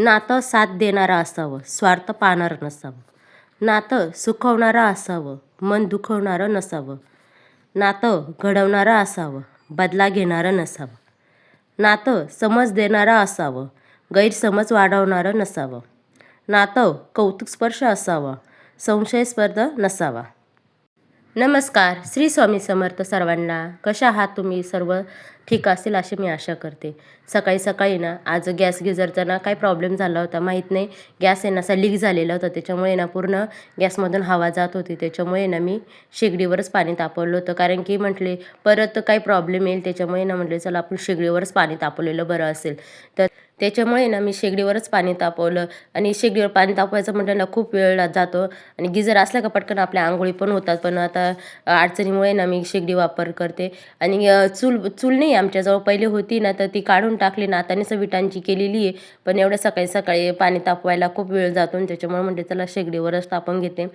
नातं साथ देणारं असावं स्वार्थ पाहणारं नसावं. नातं सुखवणारं असावं मन दुखवणारं नसावं. नातं घडवणारं असावं बदला घेणारं नसावं. नातं समज देणारं असावं गैरसमज वाढवणारं नसावं. नातं कौतुकस्पर्श असावं संशयस्पर्ध नसावा. नमस्कार श्री स्वामी समर्थ सर्वांना. कशा आहात तुम्ही सर्व? ठीक असेल अशी मी आशा करते. सकाळी सकाळी ना आज गॅस गिझरचा ना काय प्रॉब्लेम झाला होता माहीत नाही. गॅस आहे ना असा लीक झालेला होता. त्याच्यामुळे ना पूर्ण गॅसमधून हवा जात होती. त्याच्यामुळे ना मी शेगडीवरच पाणी तापवलं होतं. कारण की म्हटले परत काही प्रॉब्लेम येईल. त्याच्यामुळे ना म्हटले चला आपण शेगडीवरच पाणी तापवलेलं बरं असेल. तर त्याच्यामुळे ना मी शेगडीवरच पाणी तापवलं. आणि शेगडीवर पाणी तापवायचं म्हटलं ना खूप वेळ ला- जातो. आणि गिजर असला का पटकन आपल्या आंघोळी पण होतात. पण आता अडचणीमुळे ना मी शेगडी वापर करते. आणि चूल चूल नाही आमच्याजवळ. पहिले होती ना तर ती काढून टाकली. ना आता विटांची केलेली आहे. पण एवढं सकाळी सकाळी पाणी तापवायला खूप वेळ जातो. आणि त्याच्यामुळे म्हणते चला शेगडीवरच तापून घेते.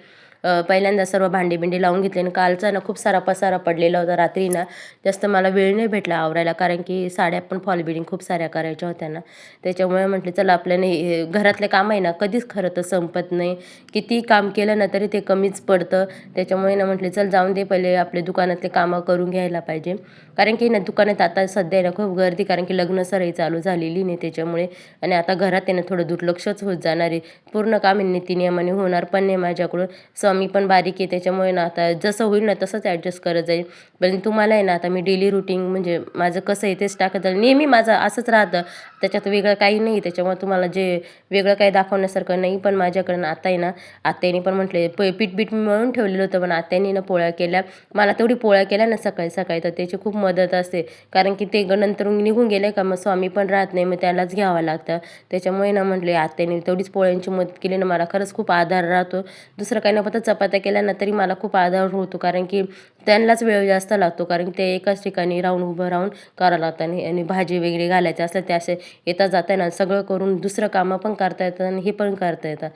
पहिल्यांदा सर्व भांडी बिंडी लावून घेतले आणि कालचा ना खूप सारा पसारा पडलेला होता रात्री ना जास्त मला वेळ नाही भेटला आवरायला कारण की साड्या पण फॉल बिडिंग खूप साऱ्या करायच्या होत्या ना. त्याच्यामुळे म्हटलं चला आपल्याने घरातले काम आहे ना कधीच खरं तर संपत नाही. किती काम केलं ना तरी ते कमीच पडतं. त्याच्यामुळे ना म्हटले चल जाऊन दे पहिले आपले दुकानातले कामं करून घ्यायला पाहिजे. कारण की ना दुकानात आता सध्या आहे ना खूप गर्दी कारण की लग्न सराई चालू झालेली नाही त्याच्यामुळे. आणि आता घरात आहे ना थोडं दुर्लक्षच होत जाणार आहे. पूर्ण काम आहे नीतिनियमाने होणार पण नाही माझ्याकडून. मी पण बारीक आहे त्याच्यामुळे ना आता जसं होईल ना तसंच ॲडजस्ट करत जाईल. पण तुम्हाला आहे ना आता मी डेली रुटीन म्हणजे माझं कसं आहे तेच टाकत जाईल. नेहमी माझं असंच राहतं. त्याच्यात वेगळं काही नाही त्याच्यामुळे तुम्हाला जे वेगळं काही दाखवण्यासारखं नाही पण माझ्याकडनं आता आहे ना आत्याने पण म्हटले प पीठ बीठ मळून ठेवलेलं होतं पण आत्याने ना पोळ्या केल्या. मला तेवढी पोळ्या केल्या ना सकाळी सकाळी तर त्याची खूप मदत असते. कारण की ते नंतर निघून गेले का मग स्वामी पण राहत नाही मग त्यालाच घ्यावं लागतं. त्याच्यामुळे ना म्हटले आत्याने तेवढीच पोळ्यांची मदत केली ना मला खरंच खूप आधार राहतो. दुसरं काही ना पता चपात्या केल्या ना तरी मला खूप आधार होतो. कारण की त्यांनाच वेळ जास्त लागतो. कारण की ते एकाच ठिकाणी राहून उभं राहून करावं लागतं आणि आणि भाजी वगैरे घालायचं असल्या ते असे येता जाता ना सगळं करून दुसरं कामं पण करता येतात आणि हे पण करता येतात.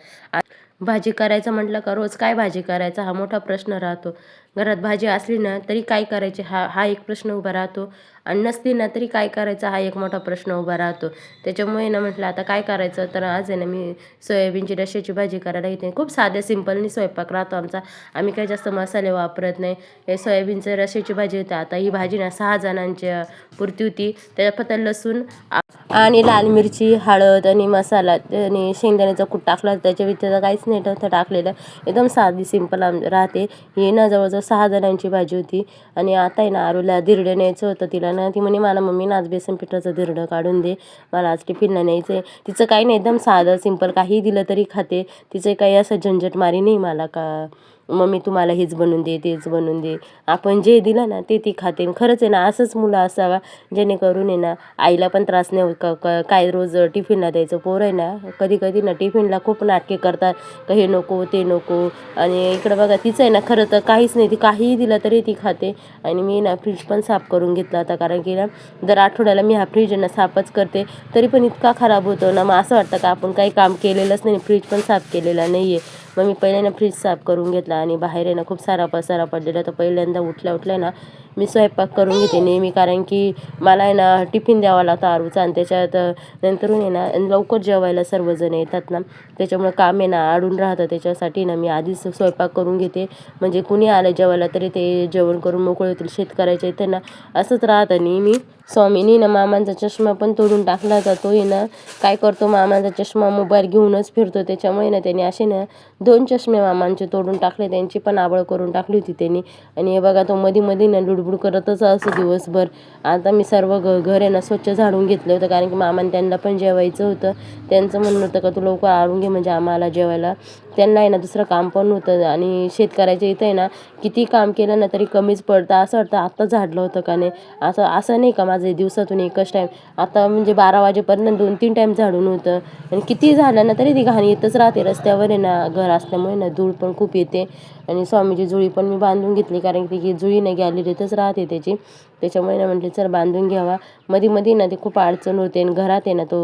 भाजी करायचं म्हटलं का रोज काय भाजी करायचा? हा मोठा प्रश्न राहतो. घरात भाजी असली ना तरी काय करायची? हा हा एक प्रश्न उभा राहतो. आणि नसली ना तरी काय करायचं? हा एक मोठा प्रश्न उभा राहतो. त्याच्यामुळे ना म्हटलं आता काय करायचं? तर आज आहे ना मी सोयाबीनची रश्याची भाजी करायला घेते खूप साध्या सिंपलनी स्वयंपाक राहतो आमचा. आम्ही काही जास्त मसाले वापरत नाही. हे सोयाबीनचं रश्याची भाजी होती. आता ही भाजी ना सहा जणांच्या पुरती होती. त्याच्यात फक्त लसूण आ- आणि लाल मिरची हळद आणि मसाला आणि शेंगदाण्याचा कूट टाकला. त्याच्या व्यतिरिक्त काहीच नाही नव्हतं टाकलेलं. एकदम साधी सिंपल आम राहते. ही ना जवळजवळ सहा जणांची भाजी होती. आणि आता आहे ना आरूला धिरडं न्यायचं होतं तिला ना. ती म्हणे मला मम्मी नाच आज बेसन पिठाचं धिरडं काढून दे. मला आज टिफिनला न्यायचं आहे. तिचं काही नाही एकदम साधं सिंपल काही दिलं तरी खाते. तिचं काही असं झंझटमारी नाही मला का मम्मी तुम्हाला हेच बनवून दे तेच बनवून दे. आपण जे दिलं ना ते ती खाते. आणि खरंच आहे ना असंच मुलं असावा जेणेकरून आहे ना आईला पण त्रास नाही होत. का काय रोज टिफिनला द्यायचं. पोरं आहे ना कधी कधी ना टिफिनला खूप नाटके करतात. का हे नको ते नको. आणि इकडं बघा तिचं आहे ना खरं तर काहीच नाही. ती काहीही दिलं तरी ती खाते. आणि मी ना फ्रीज पण साफ करून घेतला होता. कारण की ना दर आठवड्याला मी हा फ्रीज ना साफच करते. तरी पण इतका खराब होतो ना मग असं वाटतं का आपण काही काम केलेलंच नाही फ्रीज पण साफ केलेला नाही आहे मग मी पहिल्यांदा फ्रीज साफ करून घेतला आणि बाहेर आहे ना खूप सारा पसारा पडलेला तर पहिल्यांदा उठल्या उठल्या ना मी स्वयंपाक करून घेते नेहमी कारण की मला आहे ना टिफिन द्यावा लागतो आरूचा आणि त्याच्यात नंतरून आहे ना लवकर जेवायला सर्वजण येतात ना. त्याच्यामुळे काम आहे ना आडून राहतं. त्याच्यासाठी ना मी आधीच स्वयंपाक करून घेते. म्हणजे कुणी आलं जेवायला तरी ते जेवण करून मोकळे होतील शेतकऱ्याच्या इथे ना असंच राहतं नेहमी. स्वामीनी ना मामांचा चष्मा पण तोडून टाकला होता आहे ना. काय करतो मामाचा चष्मा मोबाईल घेऊनच फिरतो. त्याच्यामुळे ना त्याने असे ना दोन चष्मे मामांचे तोडून टाकले. त्यांची पण आबळ करून टाकली होती त्यांनी. आणि हे बघा तो मध्ये मध्ये ना लुडबुड करतच असं दिवसभर. आता मी सर्व घ घर आहे ना स्वच्छ झाडून घेतलं होतं. कारण की मामाने त्यांना पण जेवायचं होतं. त्यांचं म्हणणं होतं का तू लवकर आणून घे म्हणजे आम्हाला जेवायला. त्यांना आहे ना दुसरं काम पण होतं. आणि शेतकऱ्याच्या इथं आहे ना किती काम केलं ना तरी कमीच पडतं. असं वाटतं आत्ता झाडलं होतं का नाही? असं असं नाही का माझं दिवसातून एकच टाईम आता म्हणजे बारा वाजेपर्यंत दोन तीन टाईम झाडून होतं. आणि किती झालं ना तरी ती घाण येतच राहते. रस्त्यावर आहे ना घर असल्यामुळे ना धूळ पण खूप येते. आणि स्वामीची जुळी पण मी बांधून घेतली. कारण की ती जुळी नाही गॅलरीतच राहते त्याची. त्याच्यामुळे ना म्हटलं चल बांधून घ्यावा. मध्ये मध्ये ना ते खूप अडचण होते आणि घरात आहे ना तो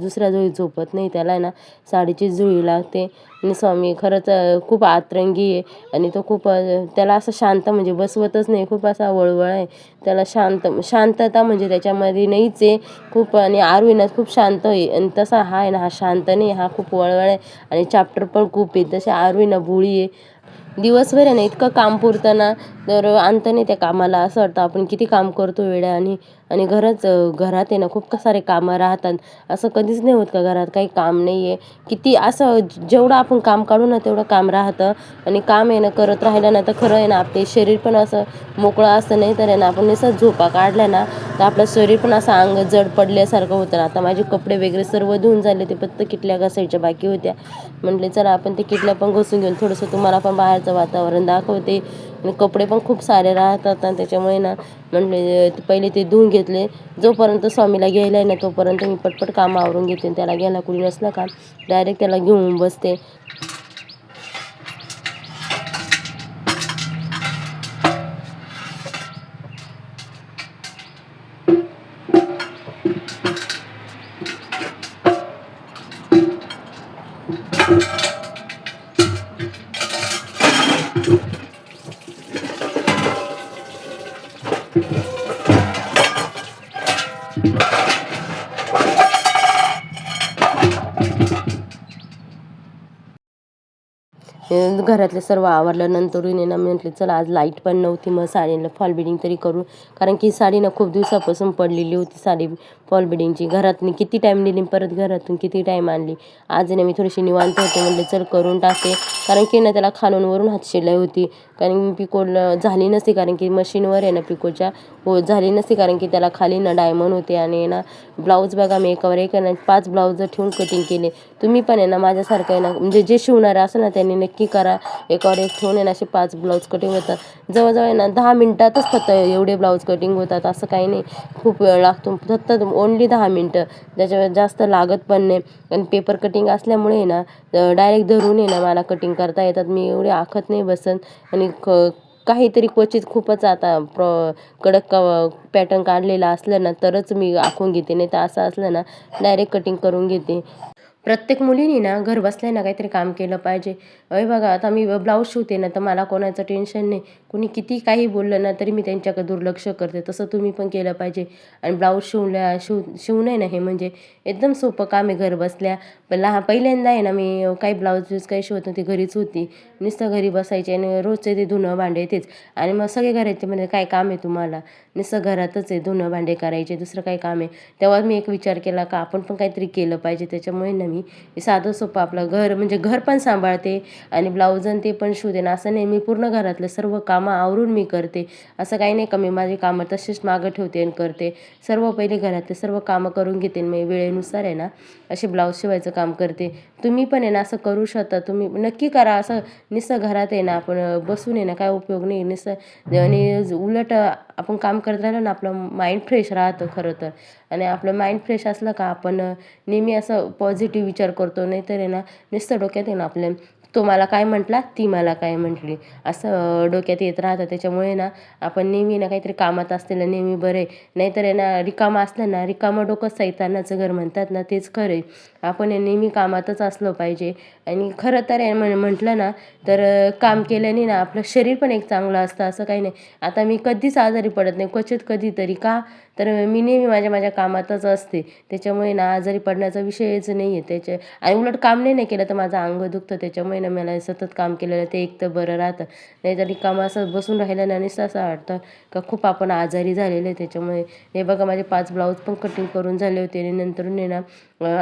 दुसऱ्या जुळी झोपत नाही. त्याला आहे ना साडीची जुळी लागते. आणि स्वामी खरंच खूप आतरंगी आहे आणि तो खूप त्याला असं शांत म्हणजे बसवतच नाही. खूप असा वळवळ आहे. त्याला शांत शांतता म्हणजे त्याच्यामध्ये नाहीच आहे. खूप आणि आरवीना खूप शांत आहे. आणि तसा हा आहे ना हा शांत नाही. हा खूप वळवळ आहे. आणि चॅप्टर पण खूप आहे. तसे आरवीना भोळी आहे. दिवसभर आहे ना इतकं काम पुरतं ना. तर अंत नाही त्या कामाला असं वाटतं आपण किती काम करतो वेड्या. आणि आणि घरच घरात आहे ना खूप सारे कामं राहतात. असं कधीच नाही होत का घरात काही काम नाही आहे किती असं जेवढं आपण काम काढू ना तेवढं काम राहतं. आणि काम आहे ना करत राहिलं ना तर खरं आहे ना आपले शरीर पण असं मोकळं असतं. नाही तर आहे ना आपण नुसतं झोपा काढल्या ना तर आपलं शरीर पण असं अंग जड पडल्यासारखं होतं. आता माझे कपडे वगैरे सर्व धुवून झाले ते फक्त किटल्या घासायच्या बाकी होत्या. म्हटले चला आपण ते किटल्या पण घुसून घेऊन थोडंसं तुम्हाला पण बाहेरचं वातावरण दाखवते. आणि कपडे पण खूप सारे राहतात आणि त्याच्यामुळे ना म्हणजे पहिले ते धुवून घेतले. जोपर्यंत स्वामीला घ्यायला आहे ना तोपर्यंत मी पटपट कामं आवरून घेते आणि त्याला घ्यायला कुणी नसलं का डायरेक्ट त्याला घेऊन बसते. Thank you. अं, घरातले सर्व आवरलं. नंतर ना मी म्हटले चला आज लाइट पण नव्हती मग साडीला फॉल बिडिंग तरी करू. कारण की साडी ना खूप दिवसापासून पडलेली होती साडी फॉल बिडिंगची घरातनी किती टाईम नेली परत घरातून किती टाईम आणली. आज ना मी थोडीशी निवांत होते म्हणले चल करून टाके कारण की ना त्याला खालूनवरून हात शिलाई होती. कारण की झाली नसती कारण की मशीनवर आहे ना पिकोच्या हो झाली नसती. कारण की त्याला खाली ना डायमंड होते आणि ना ब्लाऊज बघा मी एकावर एक ना पाच ब्लाऊज ठेवून कटिंग केले. तुम्ही पण आहे ना माझ्यासारखं आहे ना म्हणजे जे शिवणारं असं ना त्यांनी नक्की करा. एकावर एक ठेवून आहे ना असे पाच ब्लाऊज कटिंग होतात. जवळजवळ आहे ना दहा मिनटातच फक्त एवढे ब्लाऊज कटिंग होतात. असं काही नाही. खूप वेळ लागतो. फक्त ओनली दहा मिनटं. ज्याच्यावर जास्त लागत पण नाही. आणि पेपर कटिंग असल्यामुळे ना डायरेक्ट धरून आहे ना मला कटिंग करता येतात. मी एवढे आखत नाही बसत आणि क काहीतरी क्वचित खूपच आता प्र कडक पॅटर्न काढलेला असलं ना तरच मी आखून घेते. नाही तर असं असलं ना डायरेक्ट कटिंग करून घेते. प्रत्येक मुलीने ना घर बसल्या ना काहीतरी काम केलं पाहिजे. अय बघा आता मी ब्लाऊज शिवते ना तर मला कोणाचं टेन्शन नाही. कुणी किती काही बोललं ना तरी मी त्यांच्याकडे दुर्लक्ष करते. तसं तुम्ही पण केलं पाहिजे. आणि ब्लाऊज शिवल्या शिव शिवणं ना हे म्हणजे एकदम सोपं काम आहे घर बसल्या. पण लहान पहिल्यांदा आहे ना मी काही ब्लाऊज ब्यूज काही शिवत नव्हती घरीच होती. नुसतं घरी बसायचे आणि रोजचे ते धुणं भांडे तेच. आणि मग सगळे घराचे म्हणजे काय काम आहे तुम्हाला? नुसतं घरातच आहे धुणं भांडे करायचे दुसरं काय काम आहे? तेव्हा मी एक विचार केला का आपण पण काहीतरी केलं पाहिजे. त्याच्यामुळे ना मी साधं सोपं आपलं घर म्हणजे घर पण सांभाळते आणि ब्लाऊज आणि ते पण शिवते ना असं नाही मी पूर्ण घरातलं सर्व काम आवरून मी करते. असं काही नाही का मी माझी कामं तशीच मागं ठेवते आणि करते. सर्व पहिले घरातले सर्व कामं करून घेते मी वेळेनुसार आहे ना असे ब्लाऊज शिवायचं काम करते. तुम्ही पण आहे ना असं करू शकता. तुम्ही नक्की करा. असं निसं घरात आहे ना आपण बसून आहे ना काय उपयोग नाही. निसं आणि उलट आपण काम करत राहिलं ना आपलं माइंड फ्रेश राहतं खरं तर. आणि आपलं माइंड फ्रेश असलं का आपण नेहमी असं पॉझिटिव्ह विचार करतो. नाहीतर आहे ना नुसतं डोक्यात आहे ना आपल्या तो मला काय म्हटला? ती मला काय म्हटली? असं डोक्यात येत राहतं. त्याच्यामुळे ना आपण नेहमी ना काहीतरी कामात असलेलं नेहमी बरं आहे. नाहीतर आहे ना रिकामं असलं ना रिकामं डोकं सैतानाचं घर म्हणतात ना तेच खरं आहे. आपण हे नेहमी कामातच असलं पाहिजे. आणि खरं तर म्हण म्हटलं ना तर काम केल्याने ना आपलं शरीर पण एक चांगलं असतं असं काही नाही. आता मी कधीच आजारी पडत नाही. क्वचित कधीतरी का? तर मी नेहमी माझ्या माझ्या कामातच असते. त्याच्यामुळे ना आजारी पडण्याचा विषयच नाही आहे त्याच्या आणि उलट काम नाही नाही केलं तर माझं अंग दुखतं. त्याच्यामुळे ना मला सतत काम केलेलं ते एक तर बरं राहतं. नाहीतर काम असं बसून राहिलं ना नुसतं असं वाटतं का खूप आपण आजारी झालेले त्याच्यामुळे हे बघा माझे पाच ब्लाऊज पण कटिंग करून झाले होते. आणि नंतरून आहे ना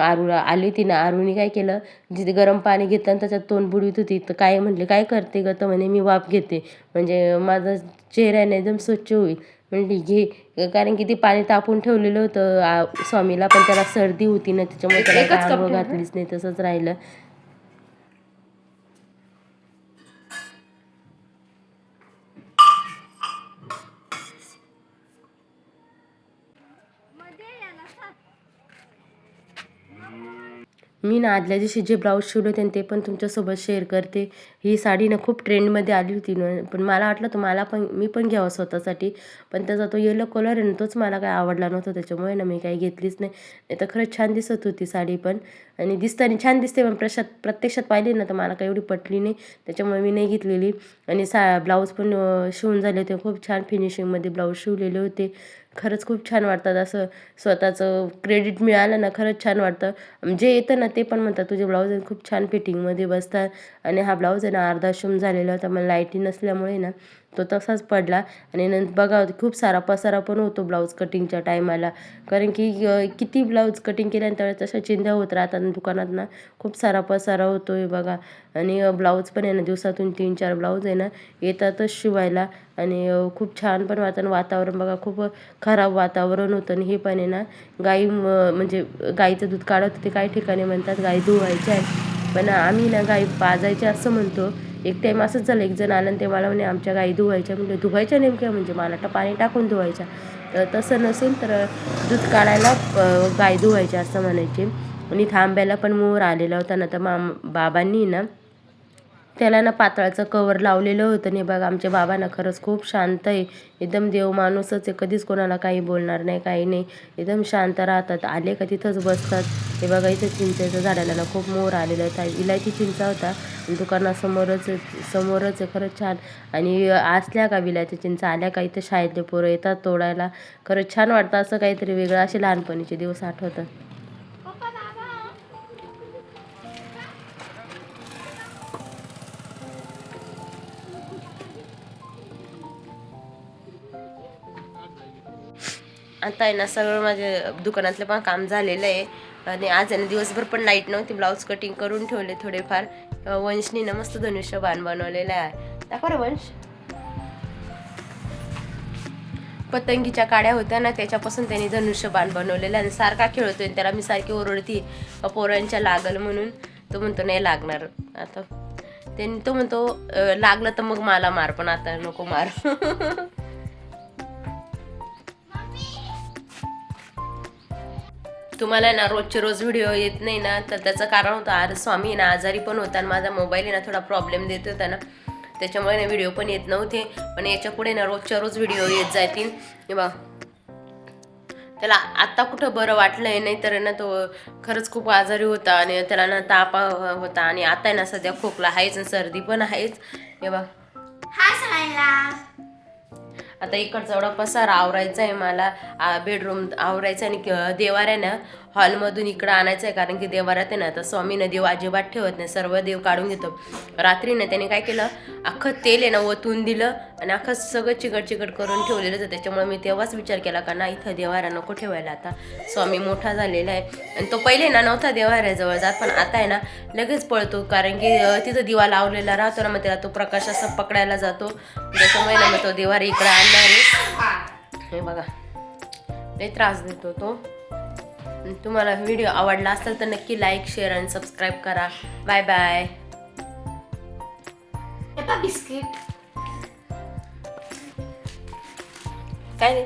आरूला आली होती ना. आरूने काय केलं जिथे गरम पाणी घेतलं आणि त्याच्यात तोंड बुडवीत होती. तर काय म्हटले काय करते ग? तर म्हणे मी वाफ घेते. म्हणजे माझा चेहऱ्याने एकदम स्वच्छ होईल. म्हणली घे कारण की ते पाणी तापून ठेवलेलं होतं. स्वामीला पण त्याला सर्दी होती ना त्याच्यामुळे त्याला घातलीच नाही तसंच राहिलं. ना आदल्या दिवशी जे ब्लाऊज शिवले होते ना ते पण तुमच्यासोबत शेअर करते. ही साडी ना खूप ट्रेंडमध्ये आली होती ना. पण मला वाटलं तर मला पण मी पण घ्यावं स्वतःसाठी. पण त्याचा तो येलो कलर आहे ना तोच मला काय आवडला नव्हता. त्याच्यामुळे ना मी काही घेतलीच नाही. नाही तर खरंच छान दिसत होती साडी पण. आणि दिसताना छान दिसते पण प्रशात प्रत्यक्षात पाहिली ना तर मला काही एवढी पटली नाही. त्याच्यामुळे मी नाही घेतलेली. आणि सा ब्लाऊज पण शिवून झाले होते. खूप छान फिनिशिंगमध्ये ब्लाऊज शिवलेले होते. खरंच खूप छान वाटतात. असं स्वतःचं क्रेडिट मिळालं ना खरंच छान वाटतं. जे येतं ना ते पण म्हणतात. तुझे ब्लाऊज खूप छान फिटिंगमध्ये बसतात. आणि हा ब्लाऊज आहे ना अर्धा शिवून झालेला होता. मला लाईटी नसल्यामुळे ना तो तसाच पडला. आणि नंतर बघा खूप सारा पसारा पण होतो ब्लाऊज कटिंगच्या टायमाला. कारण की किती ब्लाऊज कटिंग केल्यानंतर तशा चिंध्या होत राहतात आणि दुकानात ना खूप सारा पसारा होतो आहे बघा. आणि ब्लाऊज पण आहे ना दिवसातून तीन चार ब्लाऊज आहे ना येतातच शिवायला. आणि खूप छान पण वाटतं वातावरण बघा खूप खराब वातावरण होतं. आणि हे पण आहे ना गाई म्हणजे गाईचं दूध काढत होते. काही ठिकाणी म्हणतात गाई धुवायच्या आहे पण आम्ही ना गाई पाजायची असं म्हणतो. एक टाईम असंच झालं. एक जण आलं ते मला म्हणे आमच्या गाई धुवायच्या. म्हणजे धुवायच्या नेमक्या? म्हणजे मला तर पाणी टाकून धुवायच्या. तर तसं नसेल तर दूध काढायला गाय धुवायच्या असं म्हणायचे. आणि थांब्याला पण मोर आलेला होता ना तर माम बाबांनी ना त्याला ना पातळाचं कवर लावलेलं होतं. आणि बघा आमच्या बाबांना खरंच खूप शांत आहे. एकदम देव माणूसच आहे. कधीच कोणाला काही बोलणार नाही काही नाही. एकदम शांत राहतात. आले का तिथंच बसतात. हे बघा इथं चिंचेच्या झाडाला ना खूप मोर आलेला आहे. इलायची चिंचा होता. आणि दुकानासमोरच समोरच आहे. खरंच छान. आणि असल्या का विलायच्या चिंचा? आल्या का इथं शाळेतले पोरं येतात तोडायला? खरंच छान वाटतं. असं काहीतरी वेगळं असे लहानपणीचे दिवस आठवतात. आता आहे ना सगळं माझे दुकानातलं पण काम झालेलं आहे. आणि आज आहे ना दिवसभर पण लाइट नव्हती ब्लाऊज कटिंग करून ठेवले थोडेफार. वंशनीनं वंशनी ना मस्त धनुष्यबाण बनवलेलं आहे. दाखव रे वंश. पतंगीच्या काड्या होत्या ना त्याच्यापासून त्यांनी धनुष्यबाण बनवलेलं आहे. आणि सारखा खेळतोय आणि त्याला मी सारखी ओरडती पोरांच्या लागल म्हणून. तो म्हणतो नाही लागणार. आता त्यांनी तो म्हणतो लागलं तर मग मला मार पण आता नको मार. तुम्हाला ना रोजचे रोज व्हिडिओ येत नाही ना तर त्याचं कारण होतं आज स्वामी ना आजारी पण होता आणि माझा मोबाईल ना थोडा प्रॉब्लेम देत होता ना. त्याच्यामुळे ना व्हिडिओ पण येत नव्हते. पण याच्यापुढे ना रोजच्या रोज व्हिडिओ येत जातील. बा त्याला आत्ता कुठं बरं वाटलंय नाही तर ना तो खरंच खूप आजारी होता आणि त्याला ना ताप होता आणि आता आहे ना सध्या खोकला आहेच आणि सर्दी पण आहेच. हे बा आता इकडचा एवढा पसारा आवरायचा आहे मला बेडरूम आवरायचा आहे आणि क- देवाऱ्या ना हॉलमधून इकडं आणायचं आहे कारण की देवारात आहे ना आता स्वामीनं देव अजिबात ठेवत नाही सर्व देव काढून घेतो. रात्री ना त्याने काय केलं अख्खं तेल आहे ना ओतून दिलं आणि अख्खं सगळं चिकट चिकट करून ठेवलेलं होतं. त्याच्यामुळे मी तेव्हाच विचार केला का ना इथं देवारा नको ठेवायला आता. स्वामी मोठा झालेला आहे. आणि तो पहिले ना नव्हता देवाऱ्याजवळ जात पण आता आहे ना लगेच पळतो. कारण की तिथं दिवा लावलेला राहतो ना मग त्याला तो प्रकाश असा पकडायला जातो. त्याच्यामुळे ना मग तो देवारा इकडं आणणार. आहे हे बघा लय त्रास देतो तो. तुम्हाला व्हिडिओ आवडला असेल तर नक्की लाईक शेअर आणि सबस्क्राईब करा. Bye bye biscuit. काय नाही